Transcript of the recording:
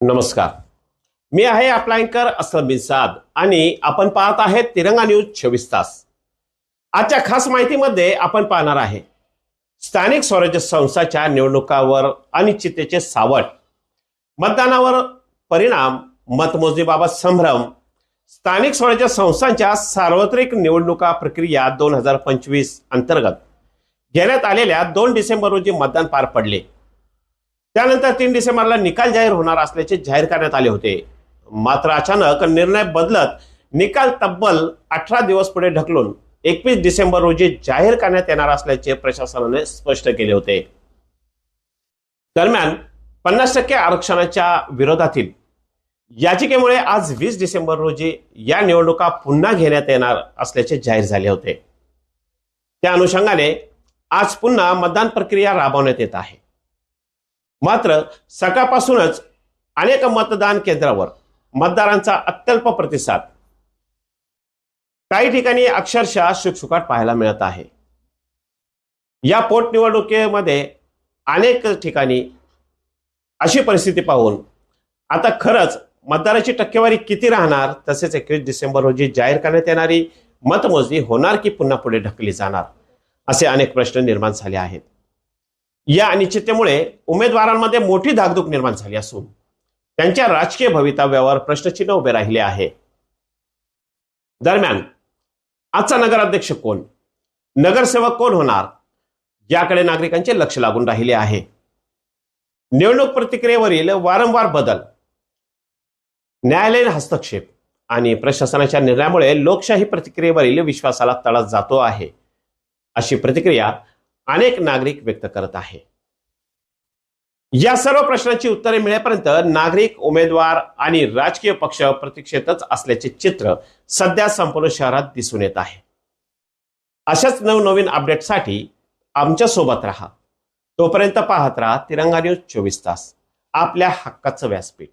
नमस्कार. मी आहे आपला अँकर असलम बिन साद आणि आपण पाहत आहेत तिरंगा न्यूज चोवीस तास. आजच्या खास माहितीमध्ये आपण पाहणार आहे स्थानिक स्वराज्य संस्थाच्या निवडणुकावर अनिश्चिततेचे सावट मतदानावर परिणाम मतमोजणीबाबत संभ्रम स्थानिक स्वराज्य संस्थांच्या सार्वत्रिक निवडणुका प्रक्रिया दोन हजार पंचवीस अंतर्गत घेण्यात आलेल्या दोन डिसेंबर रोजी मतदान पार पडले. त्यानंतर तीन डिसेंबरला निकाल जाहीर होणार असल्याचे जाहीर करण्यात आले होते. मात्र अचानक निर्णय बदलत निकाल तब्बल अठरा दिवस पुढे ढकलून एकवीस डिसेंबर रोजी जाहीर करण्यात येणार असल्याचे प्रशासनाने स्पष्ट केले होते. दरम्यान पन्नास टक्के आरक्षणाच्या विरोधातील याचिकेमुळे आज वीस डिसेंबर रोजी या निवडणुका पुन्हा घेण्यात येणार असल्याचे जाहीर झाले होते. त्या अनुषंगाने आज पुन्हा मतदान प्रक्रिया राबवण्यात येत आहे. मात्र सकाळपासूनच अनेक मतदान केंद्रावर मतदारांचा अत्यल्प प्रतिसाद. काही ठिकाणी अक्षरशः शुकशुकाट पाहायला मिळत आहे. या पोटनिवडणुकीमध्ये अनेक ठिकाणी अशी परिस्थिती पाहून आता खरंच मतदाराची टक्केवारी किती राहणार तसेच एकवीस डिसेंबर रोजी जाहीर करण्यात येणारी मतमोजणी होणार की पुन्हा पुढे ढकली जाणार असे अनेक प्रश्न निर्माण झाले आहेत. या अनिश्चिततेमुळे उमेदवारांमध्ये मोठी धाकधूक निर्माण झाली असून त्यांच्या राजकीय भवितव्यावर प्रश्नचिन्ह उभे राहिले आहे. दरम्यान आजचा नगराध्यक्ष कोण? नगरसेवक कोण होणार? याकडे नागरिकांचे लक्ष लागून राहिले आहे. निवडणूक प्रतिक्रियेवरील वारंवार बदल न्यायालयीन हस्तक्षेप आणि प्रशासनाच्या निर्णयामुळे लोकशाही प्रतिक्रियेवरील विश्वासाला तडा जातो आहे. अशी प्रतिक्रिया अनेक नागरिक व्यक्त करत आहे. या सर्व प्रश्नांची उत्तरे मिळेपर्यंत नागरिक उमेदवार आणि राजकीय पक्ष प्रतीक्षेतच असल्याचे चित्र सध्या संपूर्ण शहरात दिसून येत आहे. अशाच नवनवीन अपडेटसाठी आमच्यासोबत राहा. तोपर्यंत पाहत राहा तिरंगा न्यूज चोवीस तास. आपल्या हक्काचं व्यासपीठ.